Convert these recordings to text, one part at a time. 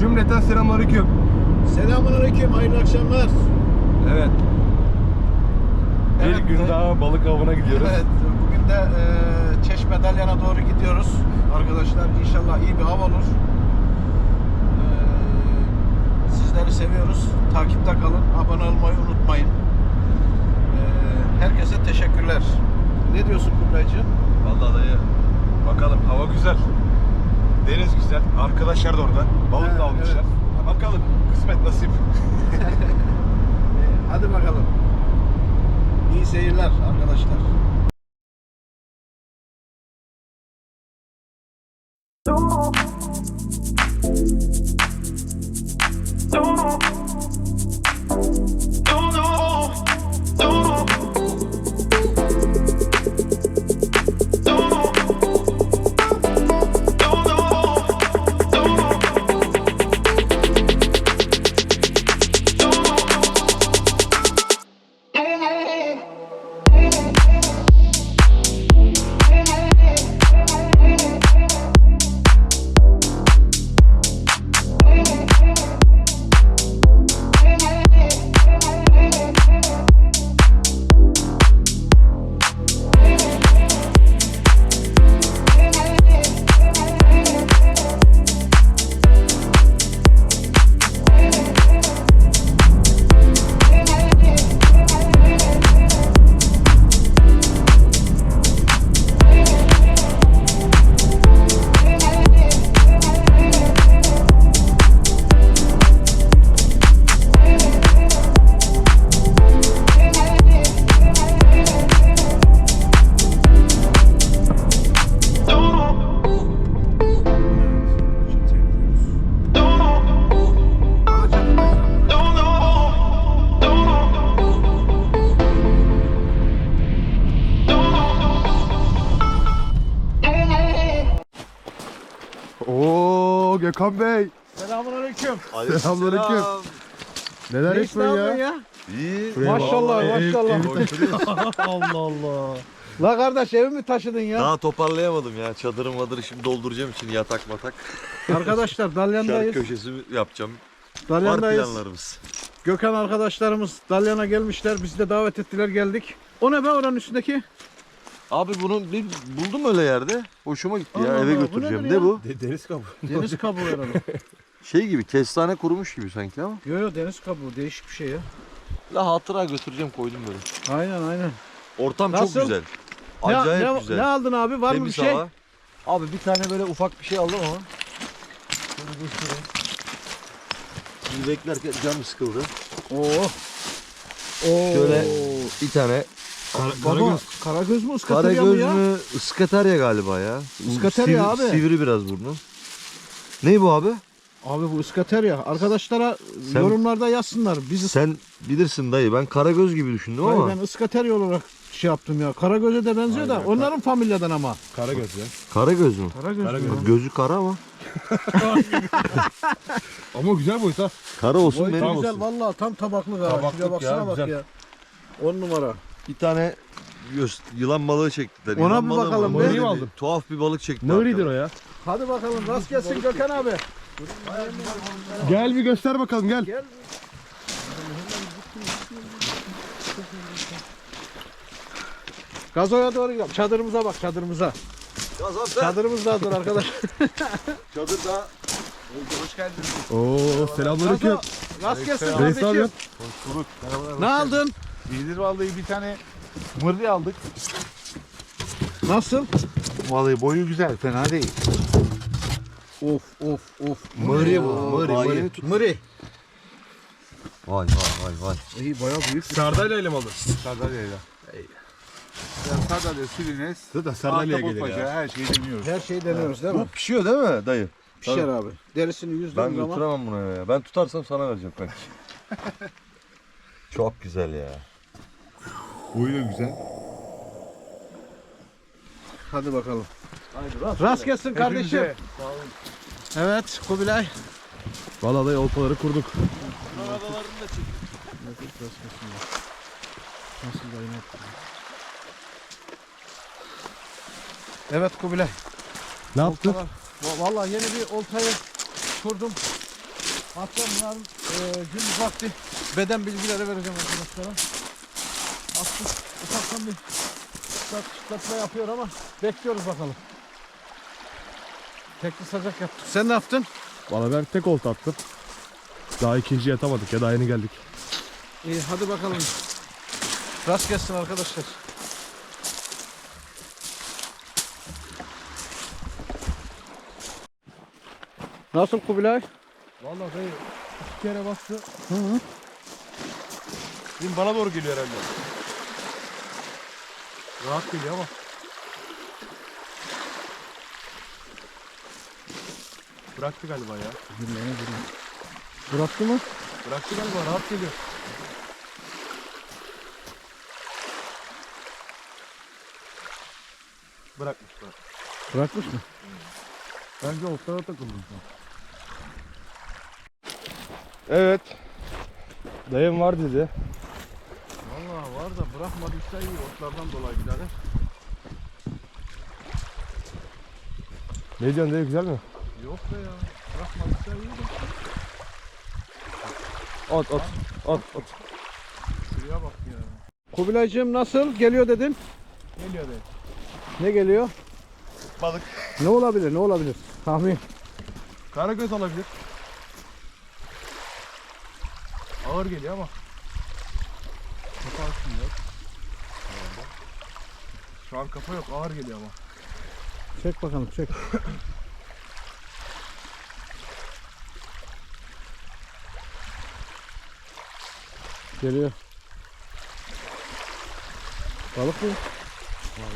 Cümleten selamünaleyküm. Selamünaleyküm, hayırlı akşamlar. Evet. Bir Evet, gün e- daha balık avına gidiyoruz. Evet, bugün de e, Çeşme Dalyan'a doğru gidiyoruz. Arkadaşlar inşallah iyi bir av olur. E, sizleri seviyoruz. Takipte kalın, abone olmayı unutmayın. E, herkese teşekkürler. Ne diyorsun Kubraycı? Vallahi dayı. Bakalım hava güzel. Deniz güzel. Arkadaşlar da orada. Balık Evet, da almışlar. Bakalım kısmet nasip. Hadi bakalım. İyi seyirler arkadaşlar. Oo Gökhan Bey. Selamünaleyküm. Selamünaleyküm. Neler yapıyorsun ya? ya? İyi. Maşallah, Ev- maşallah. Allah Allah. La kardeş evi mi taşıdın ya? Daha toparlayamadım ya. Çadırı madırı şimdi dolduracağım için yatak matak. Arkadaşlar Şark Dalyan'dayız. köşesi yapacağım. Var Dalyan'dayız. planlarımız. Gökhan arkadaşlarımız Dalyan'a gelmişler. Bizi de davet ettiler geldik. O ne be oranın üstündeki? Abi bunu bir buldum öyle yerde. Hoşuma gitti ya. Allah Eve Allah, bu götüreceğim. nedir Ne ya? bu? Deniz kabuğu. Deniz kabuğu herhalde. Şey gibi kestane kurumuş gibi sanki ama. yo yo deniz kabuğu değişik bir şey ya. La hatıra götüreceğim koydum böyle. Aynen aynen. Ortam Nasıl? çok güzel. Ne- Acayip ne, güzel. Ne aldın abi? Var mı bir Temiz şey? hava. Abi bir tane böyle ufak bir şey aldım ama. Şöyle göstereyim. Şimdi beklerken canım sıkıldı. Oo. Oo. Şöyle bir tane Baba karagöz mü ıskatarya mı Karagöz ya? mü? Iskatarya galiba ya. Iskatarya Sivri- abi. Sivri biraz burnu. Ne bu abi? Abi bu ıskatarya. Arkadaşlara Sen- yorumlarda yazsınlar. Biz Sen bilirsin dayı. Ben karagöz gibi düşündüm Hayır, ama. ben ıskatarya olarak şey yaptım ya. Karagöz'e de benziyor da onların familyadan ama. Karagöz ya. Karagöz mü? Karagöz. Karagöz. Gözü kara ama. Ama güzel boyut ha. Kara olsun benim güzel olsun. vallahi tam tabaklık ha. Tabaklık Şuraya baksana ya, bak güzel. ya. 10 numara. Bir tane göz, yılan balığı çektiler. Ona Yılan bir balığı bakalım mı? be. Böyle mi bir aldın? Tuhaf bir balık çektiler. Arkadan. o ya. Hadi bakalım rast gelsin Gökhan abi. Gel bir göster bakalım gel. Gel. Gazoya doğru gidelim. Çadırımıza bak çadırımıza. Gazanfer. Çadırımızdadır arkadaş. Çadırda. Oo selamünaleyküm. Gazo, rast gelsin Reis kardeşim. Ne aldın? İyidir vallahi bir tane mırri aldık. Nasıl? Vallahi boyu güzel, fena değil. Of of of. Mığri bu. Mığri. Mıri. yeni Vay vay vay vay. İyi bayağı büyük. Sardalya ile mi aldın? Sardalya'yla. Yani Sardalya, Silines, Zaten Sardalya'ya gelir ya. her şeyi deniyoruz. Her şeyi deniyoruz değil Bu mi? pişiyor değil mi dayı? Pişer abi. Derisini Ben zaman. götüremem bunu ya. Ben tutarsam sana vereceğim belki. Çok güzel ya. Boyu da güzel. Hadi bakalım. Rast gelsin kardeşim. Hepinize Evet Kubilay. Valla dayı oltaları kurduk. Evet Kubilay. Ne yaptın? Oltalar. Va- Vallahi yeni bir oltayı kurdum. Hatta bunların e, gün vakti beden bilgileri vereceğim arkadaşlara. Attık ufaktan bir çıtlat, çıtlatma yapıyor ama bekliyoruz bakalım. Tekli sacak yaptık. Sen ne yaptın? Valla ben tek olta attım. Daha ikinciyi atamadık ya daha yeni geldik. İyi hadi bakalım. Rast gelsin arkadaşlar. Nasıl Kubilay? Valla dayı iki kere bastı. Hı hı. Şimdi bana doğru geliyor herhalde. Rahat geliyor ama. Bıraktı galiba ya. Bıraktı mı? Bıraktı galiba rahat geliyor. Bırakmış bırak. Bırakmış mı? Bence otlara takıldım. Evet. Dayım var dedi. Da bırakmadıysa iyi otlardan dolayı birader. Ne diyorsun dayı güzel mi? Yok be ya. Bırakmadıysa iyi de. At at. At at. Şuraya bak ya. Kubilaycığım nasıl? Geliyor dedin. Geliyor dayı. Ne geliyor? Balık. Ne olabilir? Ne olabilir? Tahmin. Karagöz olabilir. Ağır geliyor ama. Kafa açmıyor. Şu an kafa yok ağır geliyor ama. Çek bakalım çek. Geliyor. Balık mı?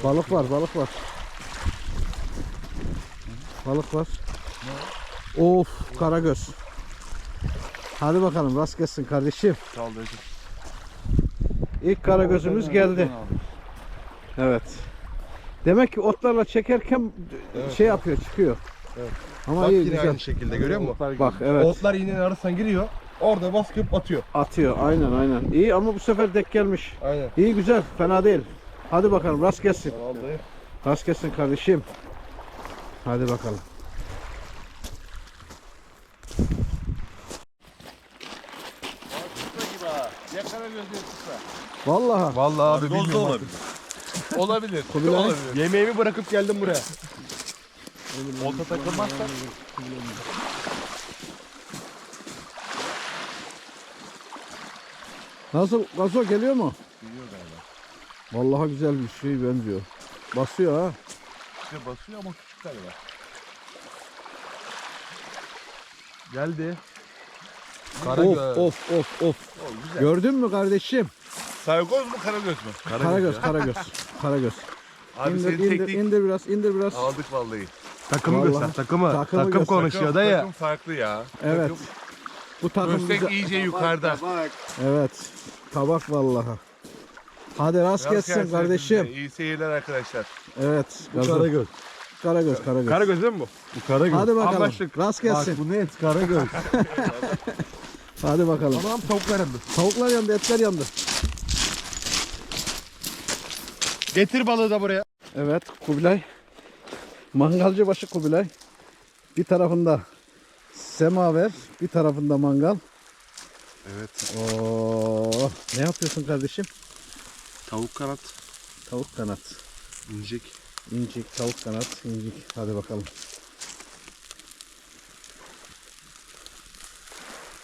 Balık var, balık var. Balık var. Of, karagöz. Hadi bakalım rast gelsin kardeşim. Sağ ol. İlk karagözümüz geldi. Evet. Demek ki otlarla çekerken şey yapıyor, çıkıyor. Evet. Ama Bak iyi yine güzel. aynı şekilde görüyor musun? Bak evet. Otlar iğnenin arasına giriyor. Orada baskıp atıyor. Atıyor aynen aynen. İyi ama bu sefer dek gelmiş. Aynen. İyi güzel fena değil. Hadi bakalım rast gelsin. Ol dayı. Rast gelsin kardeşim. Hadi bakalım. Vallahi Vallahi abi bilmiyorum. olabilir. Olabilir. Kubilay. Yemeğimi bırakıp geldim buraya. Olta takılmazsa nasıl gazo geliyor mu? Geliyor galiba. Vallahi güzel bir şey benziyor. Basıyor ha. işte basıyor ama küçük galiba. Geldi. Of of of of. Gördün mü kardeşim? Saygoz mu karagöz mü? Karagöz, karagöz, karagöz. Abi indir, senin indir, teknik indir biraz, indir biraz. aldık vallahi. Takımı Vallahi. göster takımı. Takımı Takım göster. konuşuyor Takım- dayı. Takım farklı ya. Evet. Takım- Bu takım bize... iyice yukarıda. Evet. Tabak vallahi. Hadi rast Rast gelsin gelsin kardeşim. İyi seyirler arkadaşlar. Evet. Gazo. Karagöz. Karagöz, karagöz. Karagöz değil mi bu? Bu Karagöz. Hadi bakalım. Anlaştık. Rast gelsin. Bak bu net Karagöz. Hadi bakalım. Tamam tavuklar yandı. Tavuklar yandı, etler yandı. Getir balığı da buraya. Evet, Kubilay. Mangalcı başı Kubilay. Bir tarafında semaver, bir tarafında mangal. Evet. Oo, ne yapıyorsun kardeşim? Tavuk kanat. Tavuk kanat. İncik. İncik, tavuk kanat, incik. Hadi bakalım.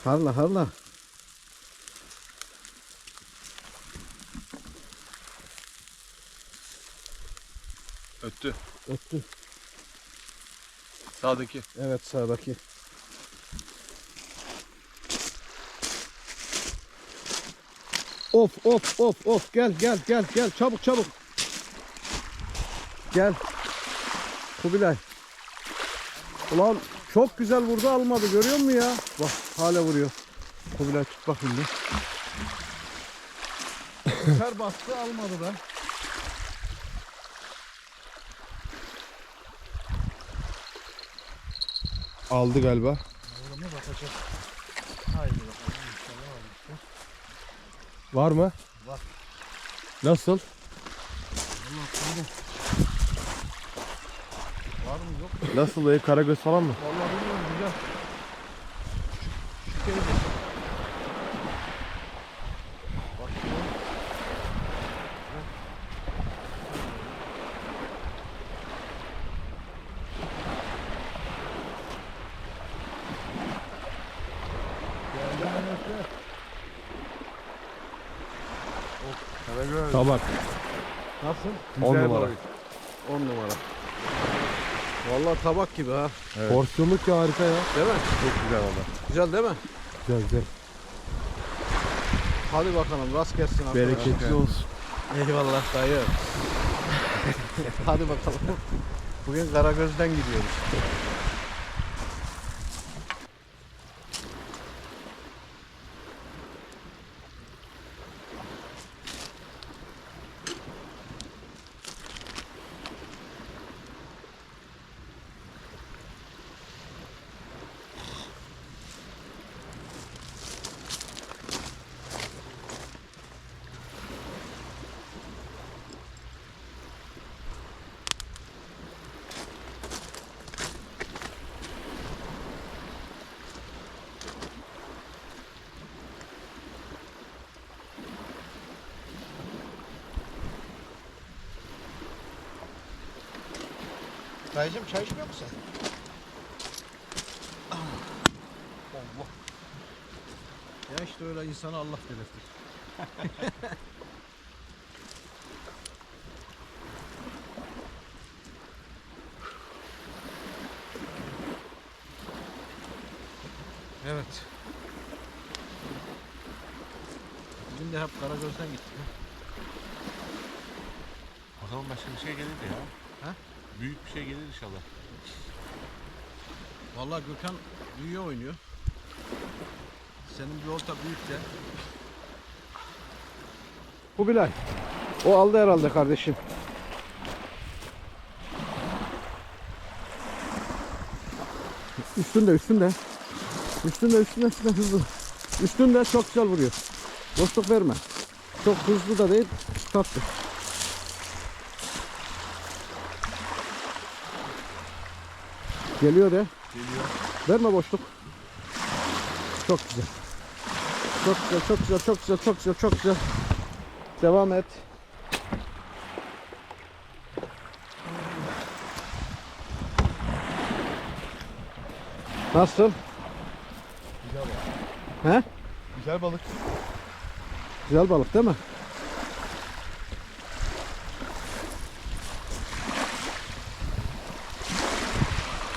Harla harla. Öttü. Öttü. Sağdaki. Evet sağdaki. Of of of of gel gel gel gel çabuk çabuk. Gel. Kubilay. Ulan çok güzel vurdu almadı görüyor musun ya? Bak hala vuruyor. Kubilay tut bakayım bir. Ter bastı almadı da. Aldı galiba. Var mı? Var. Nasıl? Var mı yok mu? Nasıl dayı? Karagöz falan mı? Vallahi bilmiyorum güzel. Tabak. Nasıl? On Güzel numara. balık. 10 numara. Vallahi tabak gibi ha. Evet. Porsiyonluk ya harika ya. Değil mi? Çok güzel valla. Güzel değil mi? Güzel güzel. Hadi bakalım rast gelsin. arkadaşlar. Bereketli olsun. Eyvallah dayı. Hadi bakalım. Bugün Karagöz'den gidiyoruz. Dayıcım çay içmiyor musun? Allah. Ya işte öyle insana Allah belirtir. evet. Bizim de hep Karagöz'den gittik. Bakalım başka bir şey gelir de ya. Ha? Büyük bir şey gelir inşallah. Vallahi Gökhan büyüye oynuyor. Senin bir olta büyük de. Bu Bilal. O aldı herhalde kardeşim. Üstünde üstünde. Üstünde üstünde üstünde hızlı. Üstünde çok güzel vuruyor. Boşluk verme. Çok hızlı da değil, tatlı. Geliyor de. Geliyor. Verme boşluk. Çok güzel. Çok güzel, çok güzel, çok güzel, çok güzel, çok güzel. Devam et. Nasıl? Güzel balık. He? Güzel balık. Güzel balık değil mi?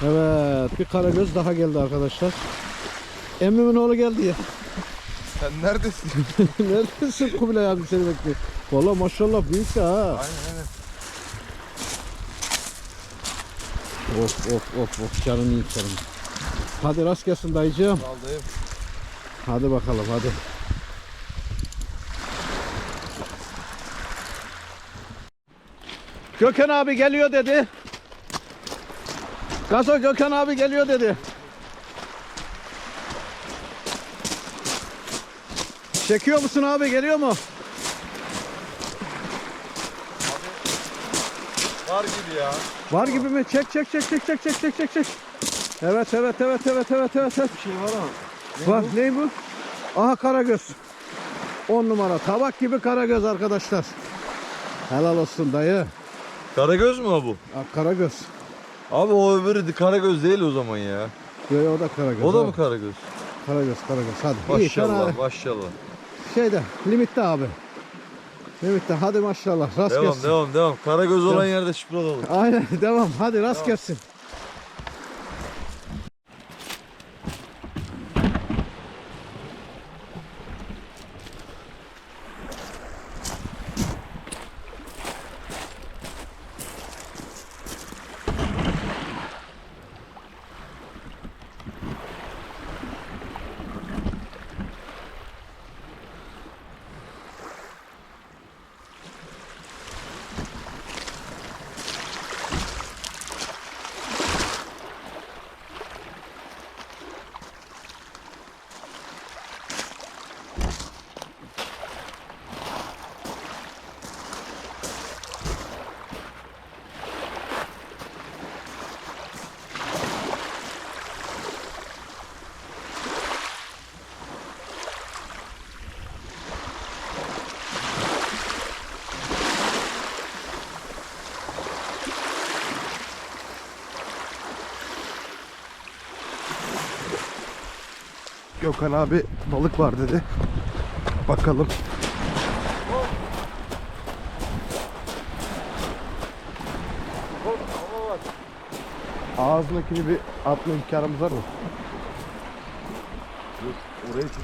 Evet, bir karagöz daha geldi arkadaşlar. Emmimin oğlu geldi ya. Sen neredesin? Neredesin Kubilay abi seni bekliyor. Valla maşallah büyük de ha. aynen aynen. Of of of of canın iyi canım. Hadi rast gelsin dayıcığım. Aldayım. Hadi bakalım hadi. Gökhan abi geliyor dedi. Gazo Gökhan abi geliyor dedi. Çekiyor musun abi geliyor mu? Var gibi ya. Var gibi mi? Çek çek çek çek çek çek çek çek çek. Evet evet evet evet evet evet. evet. Bir şey var ama. Var ne bu? Aha karagöz. 10 numara tabak gibi karagöz arkadaşlar. Helal olsun dayı. Karagöz mü o bu? Ha, karagöz. Abi o öbürü Karagöz değil o zaman ya. Yo, yo, o da karagöz. O da mı Karagöz? Karagöz karagöz hadi. Maşallah maşallah. Şeyde limitte abi. Limitte hadi maşallah rast Devam gelsin. devam devam. Karagöz olan Devam. yerde şıprat olur. Aynen devam hadi rast gelsin. Gökhan abi balık var dedi. Bakalım. Ağzındakini bir atma imkanımız var mı? Yok, orayı tut.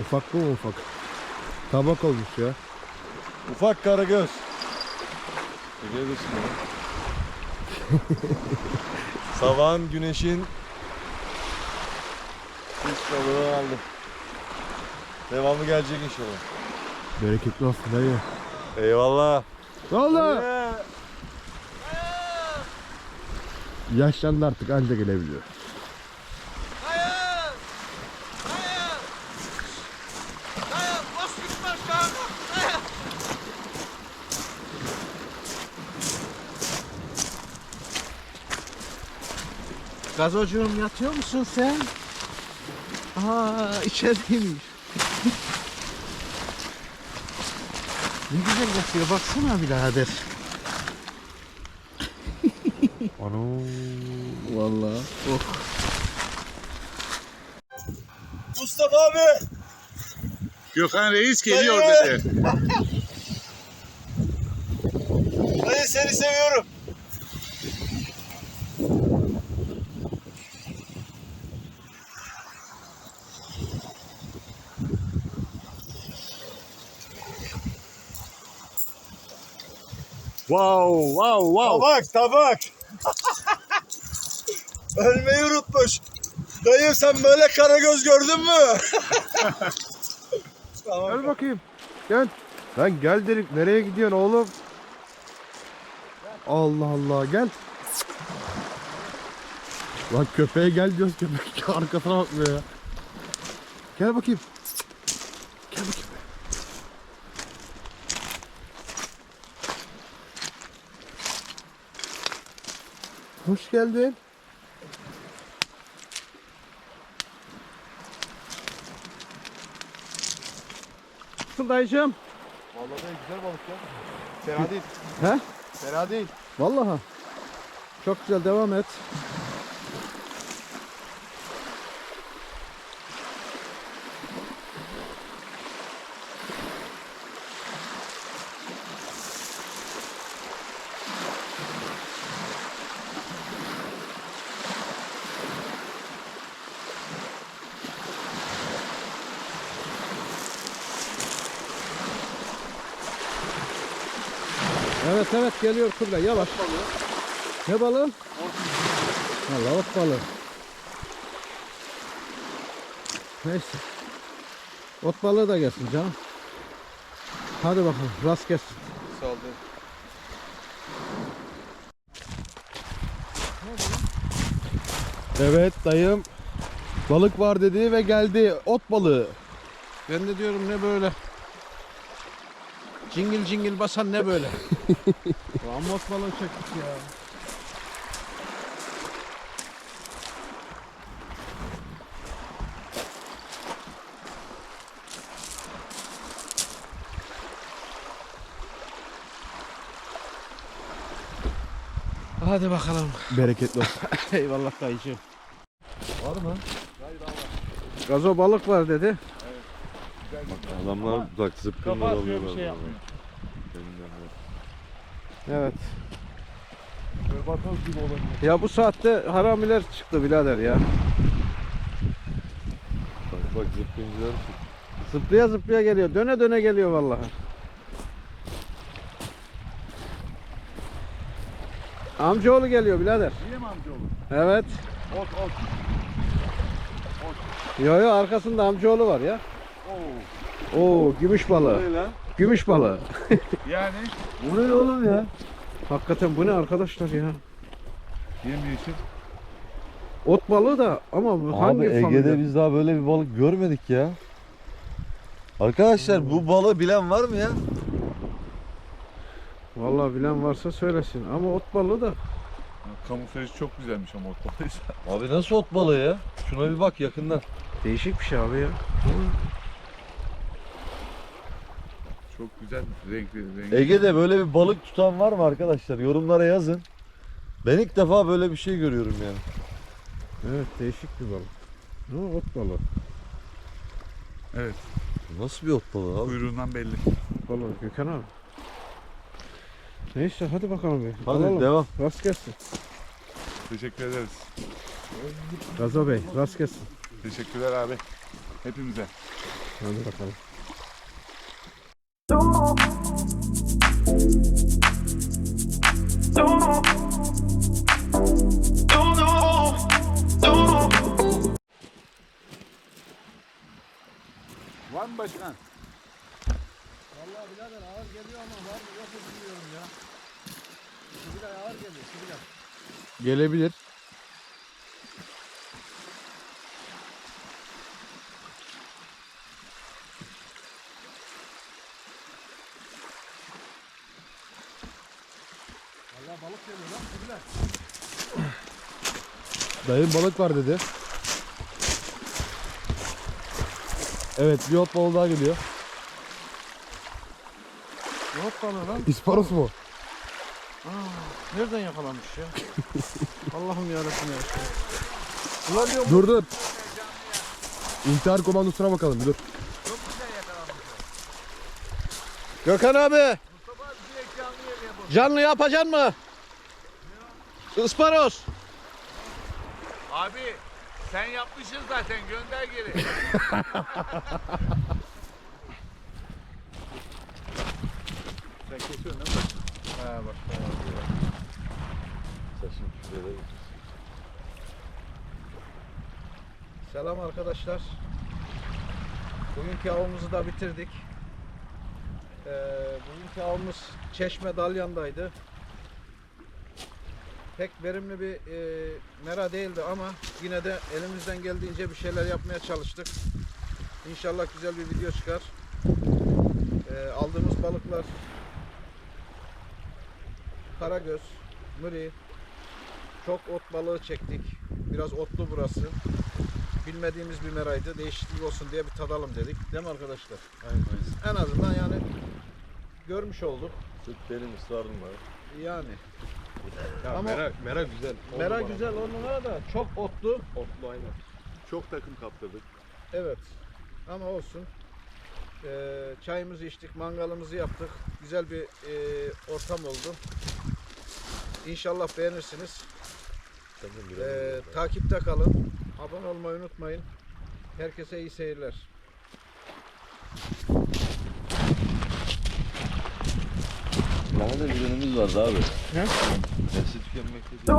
ufak mı ufak? Tabak olmuş ya. Ufak karagöz. Bana. Sabahın güneşin ilk balığı aldım. Devamı gelecek inşallah. Bereketli olsun dayı. Eyvallah. Ne oldu? Yaşlandı artık anca gelebiliyor. Gazocuğum yatıyor musun sen? Aa içerideymiş. ne güzel yatıyor baksana birader. Ano. Vallahi. Oh. Mustafa abi. Gökhan Reis geliyor dedi. Wow wow wow. Tabak tabak. Ölmeyi unutmuş. Dayı sen böyle karagöz gördün mü? tamam. Gel bakayım. Gel. Lan gel dedik. Nereye gidiyorsun oğlum? Allah Allah gel. Lan köpeğe gel diyoruz köpek arkasına bakmıyor ya. Gel bakayım. Hoş geldin. Nasıl dayıcığım? Vallahi güzel balık ya. Fena değil. He? Fena değil. Vallahi. Çok güzel devam et. Evet evet geliyor Kubilay yavaş. Ne balığı? Valla ot balığı. Neyse. Ot balığı da gelsin canım. Hadi bakalım rast gelsin. Sağ ol. Evet dayım balık var dedi ve geldi ot balığı. Ben de diyorum ne böyle. Cingil cingil basan ne böyle. Ot balığı çektik ya. Hadi bakalım. Bereketli olsun. Eyvallah dayıcığım. Var mı? Gazo balık var dedi. Adamlar bak zıpkınlar Kafa atıyor bir şey yapmıyor. Evet. Gibi olan. Ya bu saatte haramiler çıktı birader ya. Bak bak zıpkıncılar Zıplaya zıplaya geliyor. Döne döne geliyor vallahi. Amcaoğlu geliyor birader. Yine mi amcaoğlu? Evet. Ot ot. Yo yo arkasında amcaoğlu var ya. Oo. Oo gümüş balığı. Ne lan? Gümüş balığı. Yani Bu ne oğlum ya? Hakikaten bu ne arkadaşlar ya? yemyeşil. Ot balığı da ama bu Abi hangi Ege'de familya? biz daha böyle bir balık görmedik ya. Arkadaşlar bu balığı bilen var mı ya? Vallahi bilen varsa söylesin. Ama ot balığı da Kamuflajı çok güzelmiş ama ot balıysa. Abi nasıl ot balığı ya? Şuna bir bak yakından. değişik bir şey abi ya. Çok güzel renkli renkli. Ege'de böyle bir balık tutan var mı arkadaşlar? Yorumlara yazın. Ben ilk defa böyle bir şey görüyorum yani. Evet değişik bir balık. Ha, ot balığı. Evet. Nasıl bir ot balığı abi? Kuyruğundan belli. Balığı Gökhan abi. Neyse hadi bakalım bir. Hadi Alalım. devam. Rast gelsin. Teşekkür ederiz. Gaza Bey rast gelsin. Teşekkürler abi. Hepimize. Hadi bakalım. Var mı başkan? Vallahi birader ağır geliyor ama var mı yok bilmiyorum ya. Sibiray ağır geliyor Sibiray. Gelebilir. Vallahi balık geliyor lan Sibiray. Dayım balık var dedi. Evet bir ot balığı daha geliyor. Yok balığı lan. İsparos mu? Nereden yakalanmış ya? Allah'ım yarabbim ya. Ulan diyorum Dur dur. İntihar komandosuna bakalım dur. Gökhan abi. Canlı yapacaksın mı? Isparos. Abi sen yapmışsın zaten gönder geri. sen kesiyorsun değil mi? Ha bak. Saçın şuraya Selam arkadaşlar. Bugünkü avımızı da bitirdik. Ee, bugünkü avımız Çeşme Dalyan'daydı. Pek verimli bir e, mera değildi ama yine de elimizden geldiğince bir şeyler yapmaya çalıştık. İnşallah güzel bir video çıkar. Ee, aldığımız balıklar karagöz, mıri, çok ot balığı çektik. Biraz otlu burası bilmediğimiz bir meraydı. Değişiklik olsun diye bir tadalım dedik. Değil mi arkadaşlar? En azından yani görmüş olduk. Sırf benim ısrarım var. Yani. Ya Ama- mera, mera güzel. On Mera numara. güzel on numara da çok otlu. Otlu aynen. Çok takım kaptırdık. Evet. Ama olsun. Ee, çayımızı içtik, mangalımızı yaptık. Güzel bir e, ortam oldu. İnşallah beğenirsiniz. De Ee, takipte kalın. Abone olmayı unutmayın. Herkese iyi seyirler. Kahvede bir önümüz vardı abi. Ne? Hepsi tükenmekte değil.